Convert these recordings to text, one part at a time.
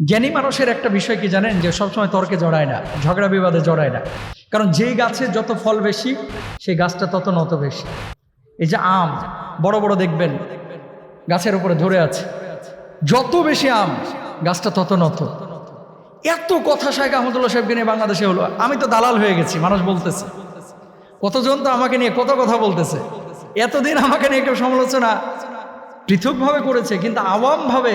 জ্ঞানী মানুষের একটা বিষয় কি জানেন? যে সবসময় তর্কে জড়ায় না, ঝগড়া বিবাদে জড়ায় না। কারণ যেই গাছে যত ফল বেশি, সেই গাছটা তত নত বেশি। এই যে আম, বড় বড় দেখবেন, গাছের উপরে ধরে আছে। যত বেশি আম, গাছটা তত নত। এত কথা শাহেখ আহমদুল্লাহ সাহেবকে নিয়ে বাংলাদেশে হলো। আমি তো দালাল হয়ে গেছি, মানুষ বলতেছে। কতজন তো আমাকে নিয়ে কত কথা বলতেছে। এতদিন আমাকে নিয়ে কেউ সমালোচনা পৃথকভাবে করেছে, কিন্তু আওয়ামভাবে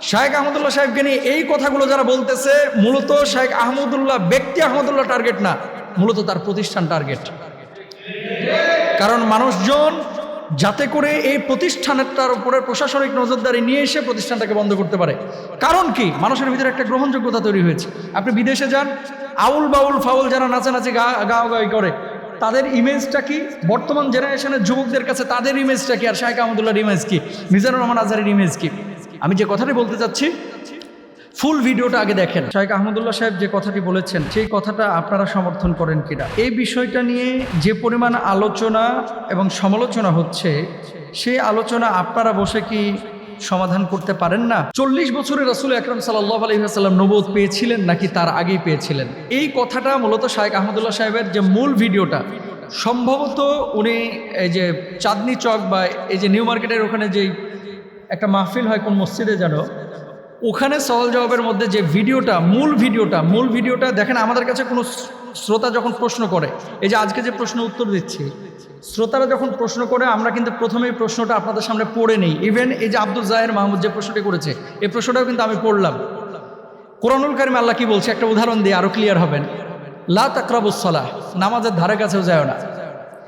শাহেখ আহমদুল্লাহ সাহেবকে নিয়ে এই কথাগুলো যারা বলতেছে, মূলত শাহেখ আহমদুল্লাহ ব্যক্তি আহমদুল্লাহ টার্গেট না, মূলত তার প্রতিষ্ঠান টার্গেট কারণ মানুষজন যাতে করে এই প্রতিষ্ঠানটার উপরে প্রশাসনিক নজরদারি নিয়ে এসে প্রতিষ্ঠানটাকে বন্ধ করতে পারে। কারণ কি? মানুষের ভিতরে একটা গ্রহণযোগ্যতা তৈরি হয়েছে। আপনি বিদেশে যান, আউল বাউল ফাউল যারা নাচানাচি গা, গাও গাই করে, তাদের ইমেজটা কি? বর্তমান জেনারেশনের যুবকদের কাছে তাদের ইমেজটা কি? আর শাহেখ আহমদুল্লাহর ইমেজ কি? মিজানুর রহমান আজহারের ইমেজ কি? আমি যে কথাটি বলতে চাচ্ছি ফুল ভিডিওটা আগে দেখেন। শাহেখ আহমদুল্লাহ সাহেব যে কথাটি বলেছেন, সেই কথাটা আপনারা সমর্থন করেন কিনা? এই বিষয়টা নিয়ে যে পরিমাণ আলোচনা এবং সমালোচনা হচ্ছে, সেই আলোচনা আপনারা বসে কি সমাধান করতে পারেন না? চল্লিশ বছরে রাসুল আকরম সাল্লাহ আলহিহাসাল্লাম নবোধ পেয়েছিলেন নাকি তার আগেই পেয়েছিলেন? এই কথাটা মূলত শাহেখ আহমদুল্লাহ সাহেবের যে মূল ভিডিওটা, সম্ভবত উনি এই যে চাঁদনি চক বা এই যে নিউ মার্কেটের ওখানে যেই একটা মাহফিল হয় কোন মসজিদে যেন, ওখানে সওয়াল জবাবের মধ্যে যে ভিডিওটা, মূল ভিডিওটা মূল ভিডিওটা দেখেন আমাদের কাছে কোনো শ্রোতা যখন প্রশ্ন করে, এই যে আজকে যে প্রশ্ন উত্তর দিচ্ছি, শ্রোতারা যখন প্রশ্ন করে, আমরা কিন্তু প্রথমেই প্রশ্নটা আপনাদের সামনে পড়ে নেই। ইভেন এই যে আব্দুল জাহের মাহমুদ যে প্রশ্নটি করেছে, এই প্রশ্নটাও কিন্তু আমি পড়লাম। কোরআনুল কারিম আল্লাহ কি বলছে? একটা উদাহরণ দিয়ে আরও ক্লিয়ার হবেন। লা তাকরাবুসলাহ নামাজের ধারে কাছেও যায় না।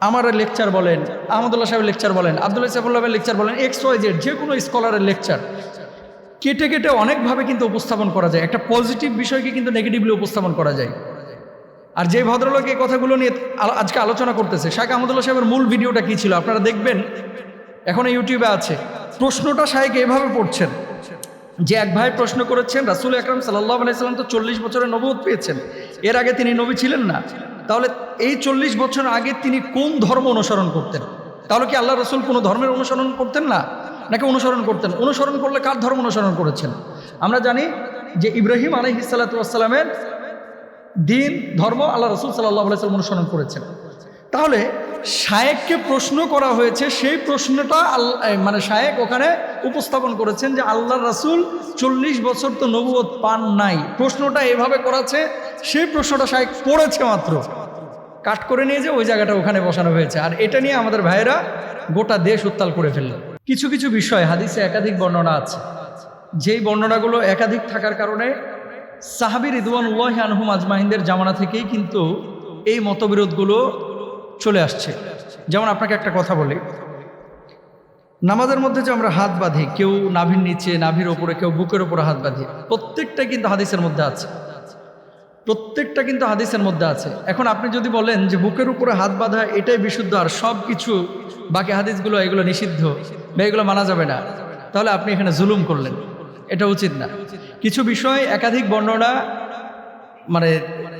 আমার লেকচার বলেন, আহমদুল্লাহ সাহেবের লেকচার বলেন, আবদুল্লাহ সাহেবুল্লাহের লেকচার বলেন এক্স ওয়াই জেড যে কোনো স্কলারের লেকচার কেটে কেটে অনেকভাবে কিন্তু উপস্থাপন করা যায়। একটা পজিটিভ বিষয়কে কিন্তু নেগেটিভলি উপস্থাপন করা যায়। আর যে ভদ্রলোক এই কথাগুলো নিয়ে আজকে আলোচনা করতেছে শাহেখ আহমদুল্লাহ সাহেবের মূল ভিডিওটা কী ছিল? আপনারা দেখবেন, এখন ইউটিউবে আছে। প্রশ্নটা শাহেক এভাবে পড়ছেন, যে এক ভাই প্রশ্ন করেছেন, রাসুল আকরম সাল্লাহ আলাইসাল্লাম তো চল্লিশ বছরের নবুত পেয়েছেন, এর আগে তিনি নবী ছিলেন না। তাহলে এই চল্লিশ বছর আগে তিনি কোন ধর্ম অনুসরণ করতেন? তাহলে কি আল্লাহ রসুল কোনো ধর্মের অনুসরণ করতেন না? নাকি অনুসরণ করতেন? অনুসরণ করলে কার ধর্ম অনুসরণ করেছেন? আমরা জানি যে ইব্রাহিম আলহ ইসালাতামের দিন, ধর্ম আল্লাহ রসুল সাল্লাহ আলাইসাল্লাম অনুসরণ করেছেন। তাহলে শায়েককে প্রশ্ন করা হয়েছে, সেই প্রশ্নটা আল্লাহ মানে শায়েক ওখানে উপস্থাপন করেছেন যে আল্লাহ রাসুল চল্লিশ বছর তো নবুয়ত পান নাই। প্রশ্নটা এভাবে করাছে সেই প্রশ্নটা শায়েক পড়েছে মাত্র। কাট করে নিয়ে যে ওই জায়গাটা ওখানে বসানো হয়েছে। আর এটা নিয়ে আমাদের ভাইয়েরা গোটা দেশ উত্তাল করে ফেলল। কিছু কিছু বিষয় হাদিসে একাধিক বর্ণনা আছে। যেই বর্ণনাগুলো একাধিক থাকার কারণে সাহাবি রিদওয়ানুল্লাহ আনহুম আজমাহিনদের জামানা থেকেই কিন্তু এই মতবিরোধগুলো চলে আসছে। যেমন আপনাকে একটা কথা বলি। নামাজের মধ্যে যে আমরা হাত বাঁধি, কেউ নাভির নিচে, নাভির ওপরে, কেউ বুকের ওপরে হাত বাঁধি, প্রত্যেকটা কিন্তু হাদিসের মধ্যে আছে। প্রত্যেকটা কিন্তু হাদিসের মধ্যে আছে। এখন আপনি যদি বলেন যে বুকের উপরে হাত বাঁধা এটাই বিশুদ্ধ আর সব কিছু বাকি হাদিসগুলো, এগুলো নিষিদ্ধ বা এগুলো মানা যাবে না, তাহলে আপনি এখানে জুলুম করলেন। এটা উচিত না। কিছু বিষয় একাধিক বর্ণনা মানে